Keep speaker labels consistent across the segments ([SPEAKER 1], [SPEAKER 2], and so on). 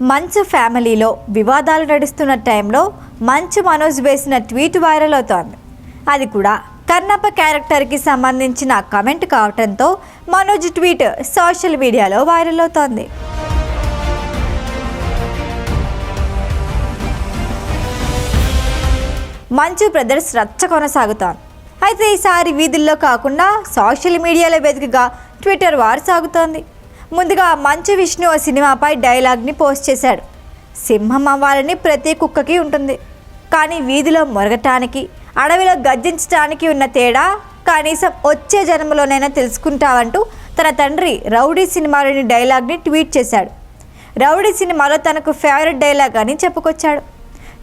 [SPEAKER 1] మంచు ఫ్యామిలీలో వివాదాలు నడుస్తున్న టైంలో మంచు మనోజ్ వేసిన ట్వీట్ వైరల్ అవుతోంది. అది కూడా కర్ణప్ప క్యారెక్టర్కి సంబంధించిన కమెంట్ కావడంతో మనోజ్ ట్వీట్ సోషల్ మీడియాలో వైరల్ అవుతోంది. మంచు బ్రదర్స్ రచ్చ కొనసాగుతోంది. అయితే ఈసారి వీధుల్లో కాకుండా సోషల్ మీడియాలో వెతుకగా ట్విట్టర్ వార్ సాగుతోంది. ముందుగా మంచు విష్ణు సినిమాపై డైలాగ్ని పోస్ట్ చేశాడు. సింహం అవ్వాలని ప్రతి కుక్కకి ఉంటుంది. కానీ వీధిలో మొరగటానికి అడవిలో గర్జించడానికి ఉన్న తేడా కనీసం వచ్చే జన్మలోనైనా తెలుసుకుంటావంటూ తన తండ్రి రౌడీ సినిమాలోని డైలాగ్ని ట్వీట్ చేశాడు. రౌడీ సినిమాలో తనకు ఫేవరెట్ డైలాగ్ అని చెప్పుకొచ్చాడు.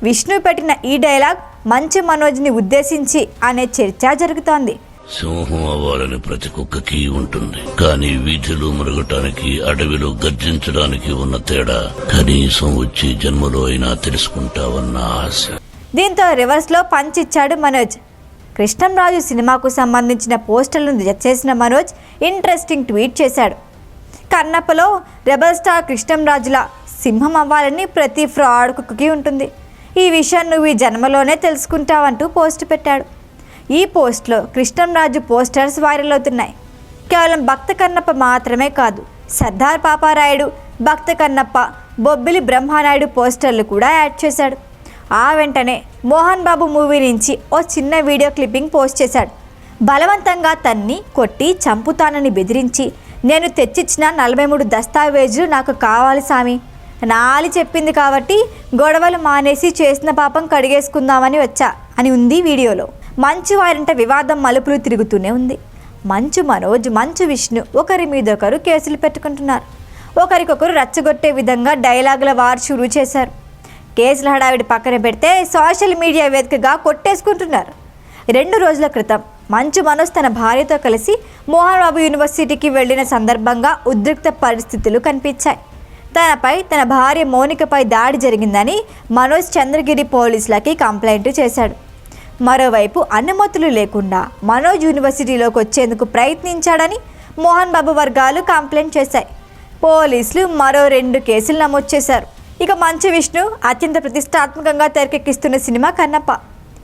[SPEAKER 1] విష్ణు పెట్టిన ఈ డైలాగ్ మంచి మనోజ్ని ఉద్దేశించి అనే చర్చ జరుగుతోంది.
[SPEAKER 2] సింహం అవ్వాలని ప్రతి కుక్కకి ఉంటుంది. కానీ వీధిలో మురగటానికి అడవిలో గర్జించడానికి ఉన్న తేడా కనీసం వచ్చే జన్మలో అయినా తెలుసుకుంటావన్న ఆశ.
[SPEAKER 1] దీంతో రివర్స్లో లో ఇచ్చాడు మనోజ్. కృష్ణంరాజు సినిమాకు సంబంధించిన పోస్టర్లను జత చేసిన మనోజ్ ఇంట్రెస్టింగ్ ట్వీట్ చేశాడు. కన్నప్పలో రెబల్ స్టార్ కృష్ణంరాజుల సింహం అవ్వాలని ప్రతి ఫ్రాడ్ కుక్కకి ఉంటుంది. ఈ విషయం నువ్వు ఈ జన్మలోనే తెలుసుకుంటావంటూ పోస్ట్ పెట్టాడు. ఈ పోస్ట్లో కృష్ణంరాజు పోస్టర్స్ వైరల్ అవుతున్నాయి. కేవలం భక్త కన్నప్ప మాత్రమే కాదు సర్దార్ పాపారాయుడు భక్త కన్నప్ప బొబ్బిలి బ్రహ్మానాయుడు పోస్టర్లు కూడా యాడ్ చేశాడు. ఆ వెంటనే మోహన్ బాబు మూవీ నుంచి ఓ చిన్న వీడియో క్లిప్పింగ్ పోస్ట్ చేశాడు. బలవంతంగా తన్ని కొట్టి చంపుతానని బెదిరించి నేను తెచ్చిచ్చిన నలభై మూడు దస్తావేజులు నాకు కావాలి సామి. నాలి చెప్పింది కాబట్టి గొడవలు మానేసి చేసిన పాపం కడిగేసుకుందామని వచ్చా అని ఉంది వీడియోలో. మంచు వారింట వివాదం మలుపులు తిరుగుతూనే ఉంది. మంచు మనోజ్ మంచు విష్ణు ఒకరి మీద ఒకరు కేసులు పెట్టుకుంటున్నారు. ఒకరికొకరు రచ్చగొట్టే విధంగా డైలాగుల వార్ షురూ చేశారు. కేసుల హడావిడి పక్కన పెడితే సోషల్ మీడియా వేదికగా కొట్టేసుకుంటున్నారు. రెండు రోజుల క్రితం మంచు మనోజ్ తన భార్యతో కలిసి మోహన్బాబు యూనివర్సిటీకి వెళ్ళిన సందర్భంగా ఉద్రిక్త పరిస్థితులు కనిపించాయి. తనపై తన భార్య మౌనికపై దాడి జరిగిందని మనోజ్ చంద్రగిరి పోలీసులకి కంప్లైంట్ చేశాడు. మరోవైపు అనుమతులు లేకుండా మనోజ్ యూనివర్సిటీలోకి వచ్చేందుకు ప్రయత్నించాడని మోహన్ బాబు వర్గాలు కంప్లైంట్ చేశాయి. పోలీసులు మరో రెండు కేసులు నమోదు చేశారు. ఇక మంచు విష్ణు అత్యంత ప్రతిష్టాత్మకంగా తెరకెక్కిస్తున్న సినిమా కన్నప్ప.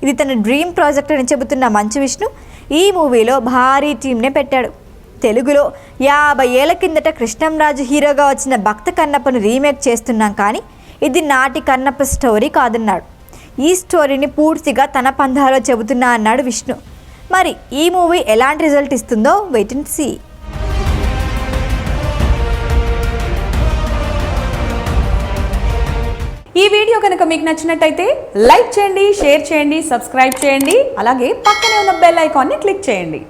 [SPEAKER 1] ఇది తన డ్రీమ్ ప్రాజెక్ట్ అని చెబుతున్న మంచు విష్ణు ఈ మూవీలో భారీ టీంనే పెట్టాడు. తెలుగులో యాభై ఏళ్ళ కిందట కృష్ణంరాజు హీరోగా వచ్చిన భక్త కన్నప్పను రీమేక్ చేస్తున్నాం కానీ ఇది నాటి కన్నప్ప స్టోరీ కాదన్నాడు. ఈ స్టోరీని పూర్తిగా తన పంధాలో చెబుతున్నా అన్నాడు విష్ణు. మరి ఈ మూవీ ఎలాంటి రిజల్ట్ ఇస్తుందో వెయిట్ అండ్ సీ.
[SPEAKER 3] ఈ వీడియో కనుక మీకు నచ్చినట్టయితే లైక్ చేయండి షేర్ చేయండి సబ్స్క్రైబ్ చేయండి అలాగే పక్కనే ఉన్న బెల్ ఐకాన్ని క్లిక్ చేయండి.